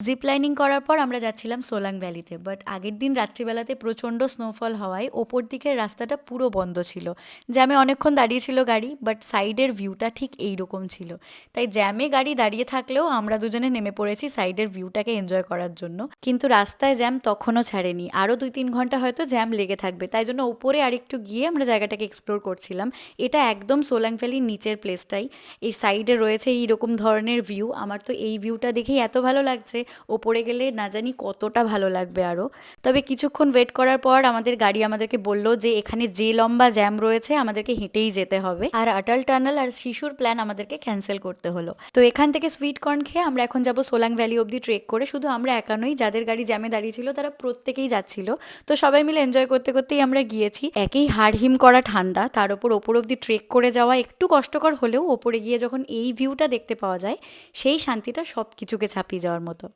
Zip lining করার পর আমরা যাচ্ছিলাম সোলাং ভ্যালিতে বাট আগের দিন রাত্রিবেলাতে প্রচণ্ড স্নোফল হওয়ায় ওপর দিকের রাস্তাটা পুরো বন্ধ ছিল। জ্যামে অনেকক্ষণ দাঁড়িয়েছিল গাড়ি বাট সাইডের ভিউটা ঠিক এই রকম ছিল। তাই জ্যামে গাড়ি দাঁড়িয়ে থাকলেও আমরা দুজনে নেমে পড়েছি সাইডের ভিউটাকে এনজয় করার জন্য। কিন্তু রাস্তায় জ্যাম তখনও ছাড়েনি। আরও দুই তিন ঘণ্টা হয়তো জ্যাম লেগে থাকবে। তাই জন্য ওপরে আরেকটু গিয়ে আমরা জায়গাটাকে এক্সপ্লোর করছিলাম। এটা একদম সোলাং ভ্যালির নিচের প্লেসটাই এই সাইডে রয়েছে এইরকম ধরনের ভিউ আমার তো এই ভিউটা দেখেই এত ভালো লাগছে। ওপরে গেলে না জানি কতটা ভালো লাগবে আরও তবে কিছুক্ষণ ওয়েট করার পর আমাদের গাড়ি আমাদেরকে বলল যে, এখানে যে লম্বা জ্যাম রয়েছে, আমাদেরকে হেঁটেই যেতে হবে। আর আটাল টানেল আর শিশুর প্ল্যান আমাদেরকে ক্যান্সেল করতে হলো। তো এখান থেকে সুইট কর্ন খেয়ে আমরা এখন যাব সোলাং ভ্যালি অবধি ট্রেক করে। শুধু আমরা একা নই যাদের গাড়ি জ্যামে দাঁড়িয়েছিল তারা প্রত্যেকেই যাচ্ছিল। তো সবাই মিলে এনজয় করতে করতেই আমরা গিয়েছি। একই হাড়হিম করা ঠান্ডা, তার উপর ওপর অবধি ট্রেক করে যাওয়া একটু কষ্টকর হলেও ওপরে গিয়ে যখন এই ভিউটা দেখতে পাওয়া যায়, সেই শান্তিটা সব কিছুকে ছাপিয়ে যাওয়ার মতো।